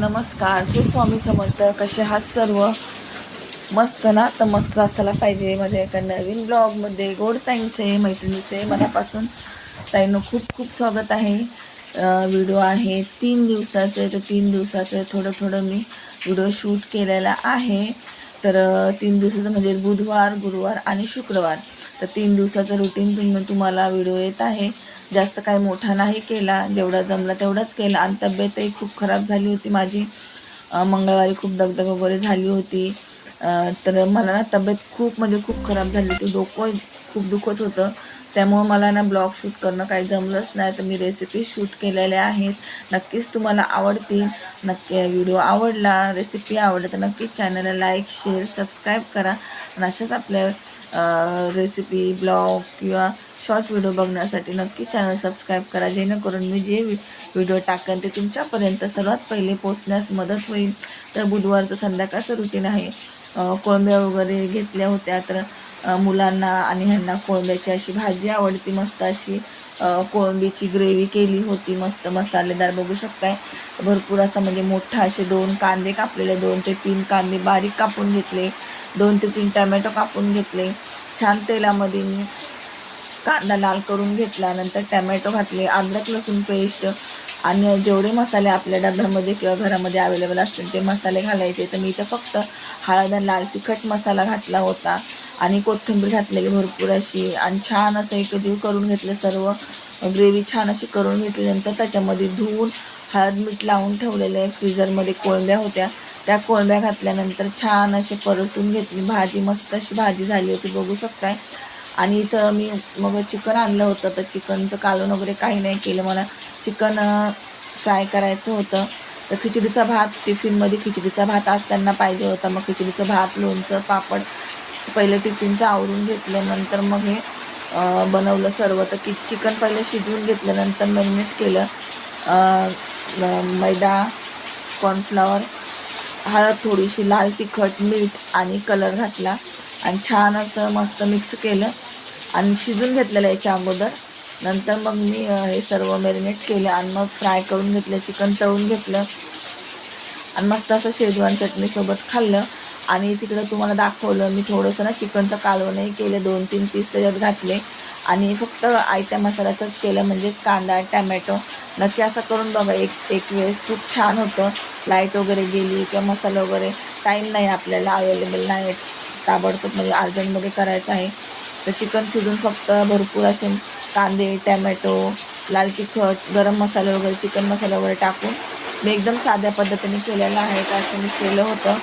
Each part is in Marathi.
नमस्कार. श्री स्वामी समर्थ कसे आहात सर्व? मस्त ना? तर मस्त असायला पाहिजे माझ्या एका नवीन ब्लॉगमध्ये. गोड ताईंचे मैत्रिणीचे मनापासून ताईंना खूप खूप स्वागत आहे. व्हिडिओ आहे तीन दिवसाचे तर तीन दिवसाचं थोडं थोडं मी व्हिडिओ शूट केलेला आहे. तर तीन दिवसाचं म्हणजे बुधवार गुरुवार आणि शुक्रवार. तर तीन दिवसाचं रुटीन तुम तुम्हाला व्हिडिओ येत आहे. जास्त काही मोठा नाही केला जेवढा जमला तेवढाच केला. आणि तब्येतही खूप खराब झाली होती माझी. मंगळवारी खूप दगदग वगैरे झाली होती. तर मला ना तब्येत खूप म्हणजे खूप खराब झाली होती. डोकं खूप दुखत होतं. त्यामुळं मला ना ब्लॉग शूट करणं काही जमलंच नाही. तर मी रेसिपी शूट केलेल्या आहेत. नक्कीच तुम्हाला आवडतील. नक्की व्हिडिओ आवडला रेसिपी आवडली तर नक्कीच चॅनलला लाईक शेअर सबस्क्राईब करा. आणि अशाच आपल्या रेसिपी ब्लॉग किंवा शॉर्ट व्हिडिओ बघण्यासाठी नक्की चॅनल सबस्क्राईब करा जेणेकरून मी जे व्हिडिओ टाकेन ते तुमच्यापर्यंत सर्वात पहिले पोचण्यास मदत होईल. तर बुधवारचं संध्याकाळचं रुटीन आहे. कोळंब्या वगैरे घेतल्या होत्या तर मुलांना आणि ह्यांना कोळंब्याची अशी भाजी आवडती मस्त अशी कोळंबीची ग्रेव्ही केली होती मस्त मसालेदार बघू शकताय. भरपूर असं म्हणजे मोठा असे दोन कांदे कापलेले दोन ते तीन कांदे बारीक कापून घेतले दोन ते तीन टमॅटो कापून घेतले. छान तेलामध्ये मी कांदा लाल करून घेतला नंतर घातले अद्रक लसूण पेस्ट आणि जेवढे मसाले आपल्या डब्यामध्ये किंवा घरामध्ये अवेलेबल असतील ते मसाले घालायचे. तर मी इथं फक्त हळद आणि लाल तिखट मसाला घातला होता आणि कोथिंबीर घातलेली भरपूर अशी आणि छान असं एकजीव करून घेतलं सर्व ग्रेव्ही छान अशी करून घेतल्यानंतर त्याच्यामध्ये धुवून हळद मीठ लावून ठेवलेलं आहे. फ्रीजरमध्ये कोळंब्या होत्या. त्या कोळंब्या घातल्यानंतर छान असे परतून घेतली. भाजी मस्त अशी भाजी झाली होती बघू शकताय. आणि इथं मी मग चिकन आणलं होतं तर चिकनचं कालवण वगैरे काही नाही केलं. मला चिकन फ्राय करायचं होतं. तर खिचडीचा भात टिफिनमध्ये खिचडीचा भात आज त्यांना पाहिजे होता. मग खिचडीचं भात लोणचं पापड पहिलं टिफिनचं आवरून घेतलं. नंतर मग हे बनवलं सर्व. तर की चिकन पहिलं शिजवून घेतलं. नंतर मॅरिनेट केलं. मैदा कॉर्नफ्लॉवर हळद थोडीशी लाल तिखट मीठ आणि कलर घातला. आणि छान असं मस्त मिक्स केलं. आणि शिजून घेतलेलं याच्या अगोदर. नंतर मग मी हे सर्व मॅरिनेट केलं आणि मग फ्राय करून घेतलं चिकन तळून घेतलं. आणि मस्त असं शेजवान चटणीसोबत खाल्लं. आणि तिकडं तुम्हाला दाखवलं मी थोडंसं ना चिकनचं कालवणही केलं दोन तीन पीस त्याच्यात घातले. आणि फक्त आयत्या मसाल्याचंच केलं म्हणजे कांदा टॅमॅटो नक्की असं करून बघा एक एक वेळेस खूप छान होतं. लाइट वगैरे गेली किंवा मसाला वगैरे टाईम नाही आपल्याला अवेलेबल नाही ताबडतोब म्हणजे अर्जंटमध्ये करायचं आहे. तर चिकन शिजून फक्त भरपूर असे कांदे टॅमॅटो लाल तिखट गरम मसाला वगैरे चिकन मसाला वगैरे टाकून मी एकदम साध्या पद्धतीने केलेलं आहे. तर असं मी केलं होतं.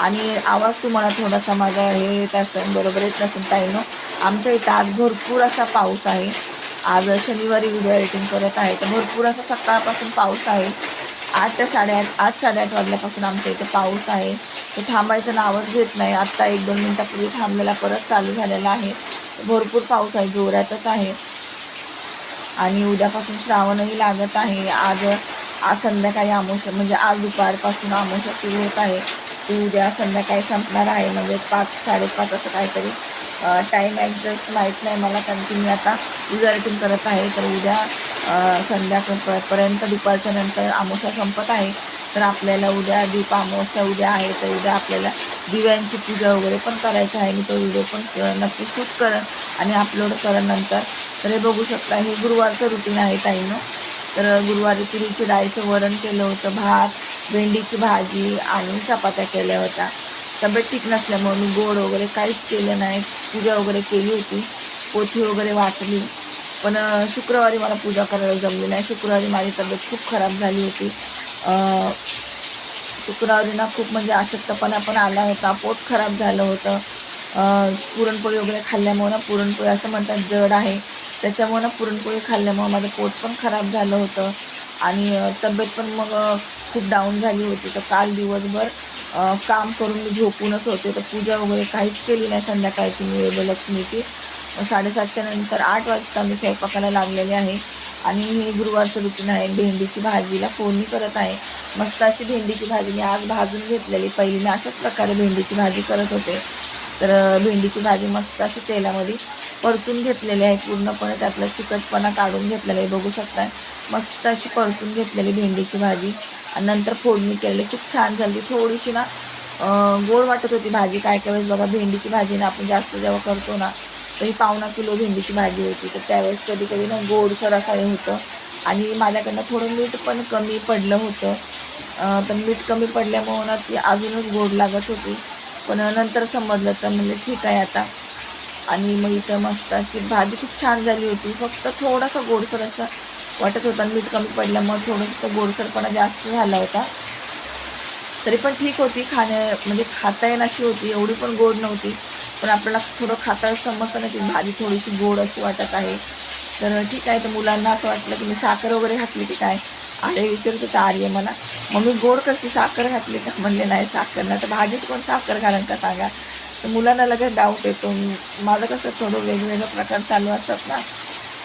आणि आवाज तुम्हाला थोडासा माझा हे येत बरोबर येत नसेल ताईनो. आमच्या इथं आज भरपूर असा पाऊस आहे. आज शनिवारी व्हिडिओ एडिटिंग करत आहे. तर भरपूर असा सकाळपासून पाऊस आहे. आठ ते साडेआठ आठ साडेआठ वाजल्यापासून आमच्या इथे पाऊस आहे. तो थांबायचं नावच घेत नाही. आत्ता एक दोन मिनटापूर्वी थांबलेला परत चालू झालेला आहे. भरपूर पाऊस आहे जोरातच आहे. आणि उद्यापासून श्रावणही लागत आहे. आज आज संध्याकाळी आमोशा म्हणजे आज दुपारपासून आमोशा सुरू होत आहे. ती उद्या संध्याकाळी संपणार आहे. म्हणजे पाच साडेपाच असं काहीतरी टाईम ॲडजस्ट माहीत नाही मला. कारण की मी आता रिझल्टिंग करत आहे. तर उद्या संध्याकाळपर्यंत दुपारच्या नंतर आमोशा संपत आहे. तर आपल्याला उद्या दीप अमावस्या उद्या आहे तर उद्या आपल्याला दिव्यांची पूजा वगैरे पण करायची आहे. मी तो व्हिडिओ पण नक्की शूट करेन आणि अपलोड करेन नंतर तर हे बघू शकता हे गुरुवारचं रुटीन आहे ताईनं. तर गुरुवारी तुरीची डाळीचं वरण केलं होतं भात भेंडीची भाजी आणि चपात्या केल्या होत्या. तब्येत ठीक नसल्यामुळे मी गोड वगैरे काहीच केलं नाही. पूजा वगैरे केली होती पोथी वगैरे वाचली. पण शुक्रवारी मला पूजा करायला जमली नाही. शुक्रवारी माझी तब्येत खूप खराब झाली होती. शुक्रवारीना खूप म्हणजे अशक्तपणा पण आला होता. पोट खराब झालं होतं. पुरणपोळी वगैरे खाल्ल्यामुळं ना पुरणपोळी असं म्हणतात जड आहे. त्याच्यामुळं ना पुरणपोळी खाल्ल्यामुळं माझं पोट पण खराब झालं होतं. आणि तब्येत पण मग खूप डाऊन झाली होती. तर काल दिवसभर काम करून मी झोपूनच होते. तर पूजा वगैरे काहीच केली नाही संध्याकाळची मी वेदलक्ष्मीची साडेसातच्या नंतर आठ वाजता मी स्वयंपाकाला लागलेले आहे. आणि हे गुरुवारचं रुटीन आहे भेंडीची भाजीला फोडणी करत आहे. मस्त अशी भेंडीची भाजी मी आज भाजून घेतलेली. पहिली मी अशाच प्रकारे भेंडीची भाजी करत होते. तर भेंडीची भाजी मस्त अशी तेलामध्ये परतून घेतलेली आहे. पूर्णपणे त्यातला चिकटपणा काढून घेतलेला आहे. बघू शकताय. मस्त अशी परतून घेतलेली भेंडीची भाजी. आणि नंतर फोडणी केलेली. खूप छान झाली. थोडीशी ना गोड वाटत होती भाजी. काय काय वेळेस बघा भेंडीची भाजी ना आपण जास्त जेव्हा करतो ना तरी पावणा किलो भेंडीची भाजी होती तर त्यावेळेस कधी कधी ना गोडसर असं हे होतं. आणि माझ्याकडनं थोडं मीठ पण कमी पडलं होतं. पण तर मीठ कमी पडल्यामुळं ना ती अजूनच गोड लागत होती. पण नंतर समजलं तर म्हणजे ठीक आहे आता. आणि मग इथं मस्त अशी भाजी खूप छान झाली होती. फक्त थोडासा गोडसर असं वाटत होता मीठ कमी पडल्यामुळे थोडंसं गोडसरपणा जास्त झाला होता. तरी पण ठीक होती. खाण्या म्हणजे खाता येईन अशी होती. एवढी पण गोड नव्हती. पण आपल्याला थोडं खाताना समजतं ना की भाजी थोडीशी गोड अशी वाटत आहे. तर ठीक आहे तर मुलांना असं वाटलं की मी साखर वगैरे घातली की काय? आर्य विचारत होता आर्य मला मग मी गोड कशी साखर घातली का म्हणले नाही साखर नाही. तर भाजीत कोण साखर घालन का सांगा? तर मुलांना लगेच डाऊट येतो. माझं कसं थोडं वेगवेगळं प्रकार चालू असतात ना.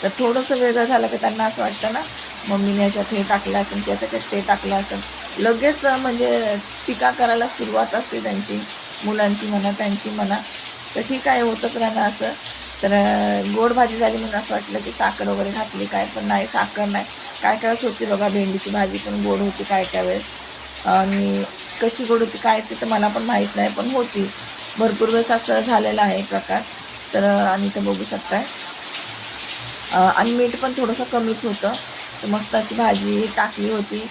तर थोडंसं वेगळं झालं की त्यांना असं वाटतं ना मम्मीने याच्यात हे टाकलं असेल त्याच्यात ते टाकलं असेल. लगेच म्हणजे टीका करायला सुरुवात असते त्यांची मुलांची म्हणा त्यांची म्हणा. तर ठीक आहे होतंच राहणं असं. तर गोड भाजी झाली म्हणून असं वाटलं की साखर वगैरे घातली काय पण नाही साखर नाही. काय काय वेळेस होती बघा भेंडीची भाजी पण गोड होती काय काय वेळेस. आणि कशी गोड होती काय ते तर मला पण माहीत नाही पण होती. भरपूर वेळेस असं झालेलं आहे प्रकार. तर आणि इथं बघू शकताय. आणि मीठ पण थोडंसं कमीच होतं. तर मस्त अशी भाजी टाकली होती.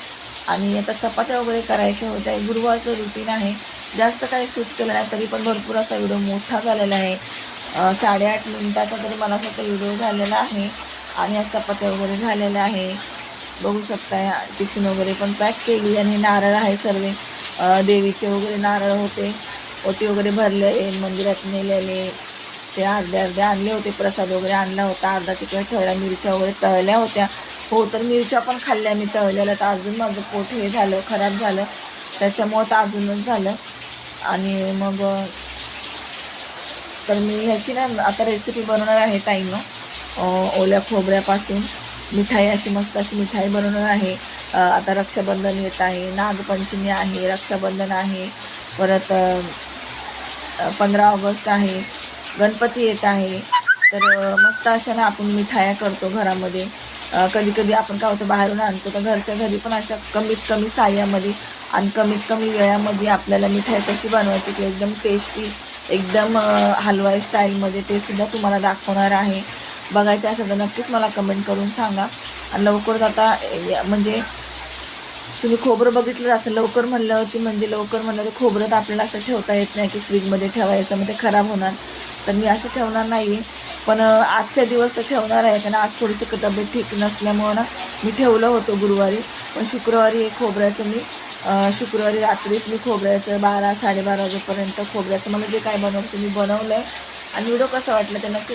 आणि आता चपात्या वगैरे करायच्या होत्या. गुरुवारचं रुटीन आहे. जास्त काही शूट केलं नाही तरी पण भरपूर असा व्हिडिओ मोठा झालेला आहे. साडेआठ मिनिटाचा तरी मला फक्त व्हिडिओ झालेला आहे आणि ह्या चपात्या वगैरे झालेल्या आहे. बघू शकताय टिफिन वगैरे पण पॅक केली आणि नारळ आहे सर्व. देवीचे वगैरे नारळ होते. ओटी वगैरे भरले मंदिरात नेलेले. ते अर्धे अर्धे आणले होते प्रसाद वगैरे आणला होता. अर्धा तिकडे ठेवल्या मिरच्या वगैरे तळल्या होत्या. हो तर मिरच्या पण खाल्ल्या मी तळलेल्या. तर अजून माझं पोट हे झालं खराब झालं. त्याच्यामुळं तर अजूनच झालं. आणि मग तर मी ह्याची ना आता रेसिपी बनवणार आहे ताईनं. ओल्या खोबऱ्यापासून. मिठाई अशी मस्त अशी मिठाई बनवणार आहे. आता रक्षाबंधन येत आहे नागपंचमी आहे रक्षाबंधन आहे. परत पंधरा ऑगस्ट आहे गणपती येत आहे. तर मस्त अशा ना आपण मिठाया करतो घरामध्ये. कधी कधी आपण काय होतं बाहेरून आणतो तर घरच्या घरी पण अशा कमीत कमी साह्यामध्ये आणि कमीत कमी वेळामध्ये आपल्याला मिठाई कशी बनवायची की एकदम टेस्टी एकदम हलवाई स्टाईलमध्ये ते सुद्धा तुम्हाला दाखवणार आहे. बघायचं असेल तर नक्कीच मला कमेंट करून सांगा. आणि लवकरच आता म्हणजे तुम्ही खोबरं बघितलं असं लवकर म्हणल्यावरती म्हणजे लवकर म्हणलं तर खोबरं तर आपल्याला असं ठेवता येत नाही की फ्रीजमध्ये ठेवायचं मग ते खराब होणार. तर मी असं ठेवणार नाही पण आजच्या दिवस तर ठेवणार आहे कारण आज थोडीशी तब्येत ठीक नसल्यामुळं ना मी ठेवलं होतं गुरुवारी. पण शुक्रवारी हे खोबऱ्याचं मी शुक्रवारी रात्रीच मी खोबऱ्याचं बारा साडेबारा वाजेपर्यंत खोबऱ्याचं मला जे काय बनवतं मी बनवलं आहे आणि व्हिडिओ कसा वाटला ते नक्की